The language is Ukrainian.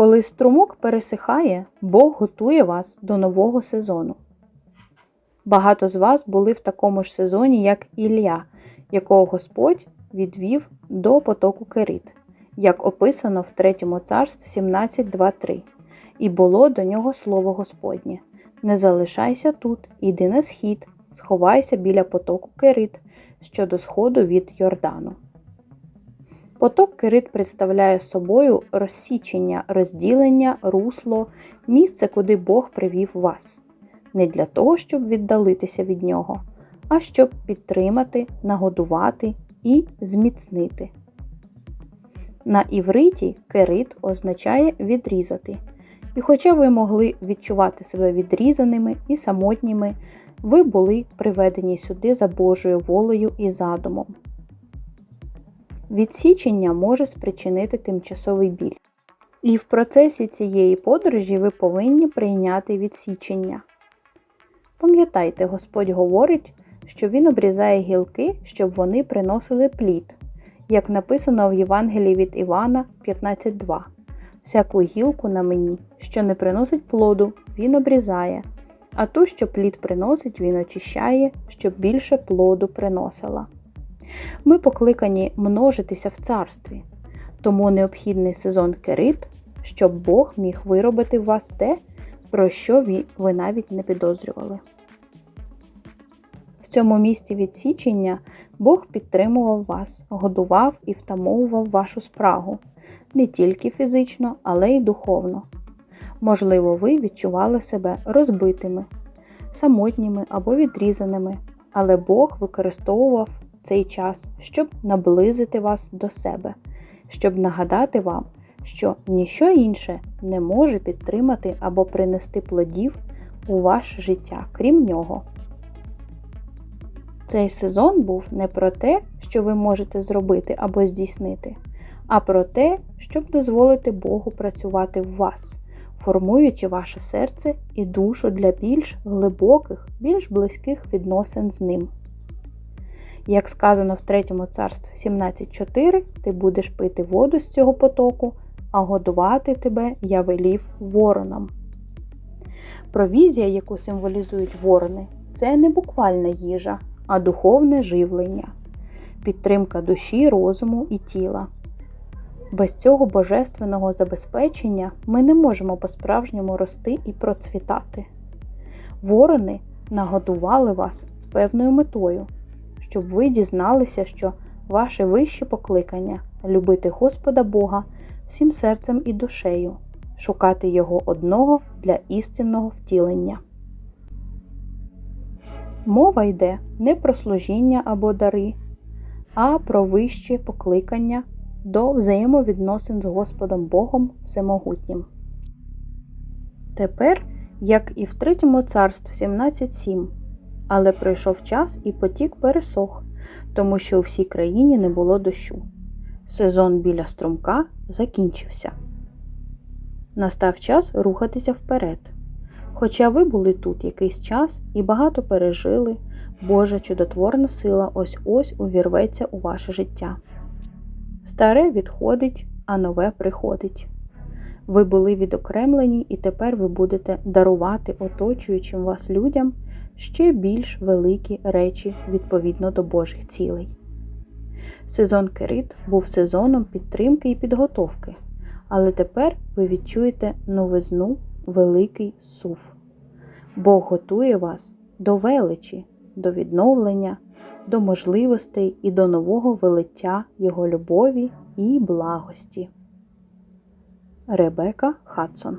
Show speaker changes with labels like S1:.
S1: Коли струмок пересихає, Бог готує вас до нового сезону. Багато з вас були в такому ж сезоні, як Ілля, якого Господь відвів до потоку Керит, як описано в 3 царстві 17.2.3. І було до нього слово Господнє. Не залишайся тут, іди на схід, сховайся біля потоку Керит, що до сходу від Йордану. Поток Керит представляє собою розсічення, розділення, русло, місце, куди Бог привів вас. Не для того, щоб віддалитися від нього, а щоб підтримати, нагодувати і зміцнити. На івриті керит означає відрізати. І хоча ви могли відчувати себе відрізаними і самотніми, ви були приведені сюди за Божою волею і задумом. Відсічення може спричинити тимчасовий біль. І в процесі цієї подорожі ви повинні прийняти відсічення. Пам'ятайте, Господь говорить, що Він обрізає гілки, щоб вони приносили плід, як написано в Євангелії від Івана 15.2. Всяку гілку на мені, що не приносить плоду, він обрізає, а ту, що плід приносить, він очищає, щоб більше плоду приносила. Ми покликані множитися в царстві, тому необхідний сезон керит, щоб Бог міг виробити в вас те, про що ви навіть не підозрювали. В цьому місці відсічення Бог підтримував вас, годував і втамовував вашу спрагу не тільки фізично, але й духовно. Можливо, ви відчували себе розбитими, самотніми або відрізаними, але Бог використовував цей час, щоб наблизити вас до себе, щоб нагадати вам, що ніщо інше не може підтримати або принести плодів у ваше життя, крім нього. Цей сезон був не про те, що ви можете зробити або здійснити, а про те, щоб дозволити Богу працювати в вас, формуючи ваше серце і душу для більш глибоких, більш близьких відносин з ним. Як сказано в 3 царстві 17.4, ти будеш пити воду з цього потоку, а годувати тебе я велів воронам. Провізія, яку символізують ворони, це не буквальна їжа, а духовне живлення, підтримка душі, розуму і тіла. Без цього божественного забезпечення ми не можемо по-справжньому рости і процвітати. Ворони нагодували вас з певною метою, щоб ви дізналися, що ваше вище покликання любити Господа Бога всім серцем і душею, шукати Його одного для істинного втілення. Мова йде не про служіння або дари, а про вище покликання до взаємовідносин з Господом Богом Всемогутнім. Тепер, як і в третьому царстві 17.7, але пройшов час і потік пересох, тому що у всій країні не було дощу. Сезон біля струмка закінчився. Настав час рухатися вперед. Хоча ви були тут якийсь час і багато пережили, Божа чудотворна сила ось ось увірветься у ваше життя. Старе відходить, а нове приходить. Ви були відокремлені, і тепер ви будете дарувати оточуючим вас людям ще більш великі речі відповідно до Божих цілей. Сезон Керит був сезоном підтримки і підготовки, але тепер ви відчуєте новизну, великий сув. Бог готує вас до величі, до відновлення, до можливостей і до нового велиття Його любові і благості. Ребека Хадсон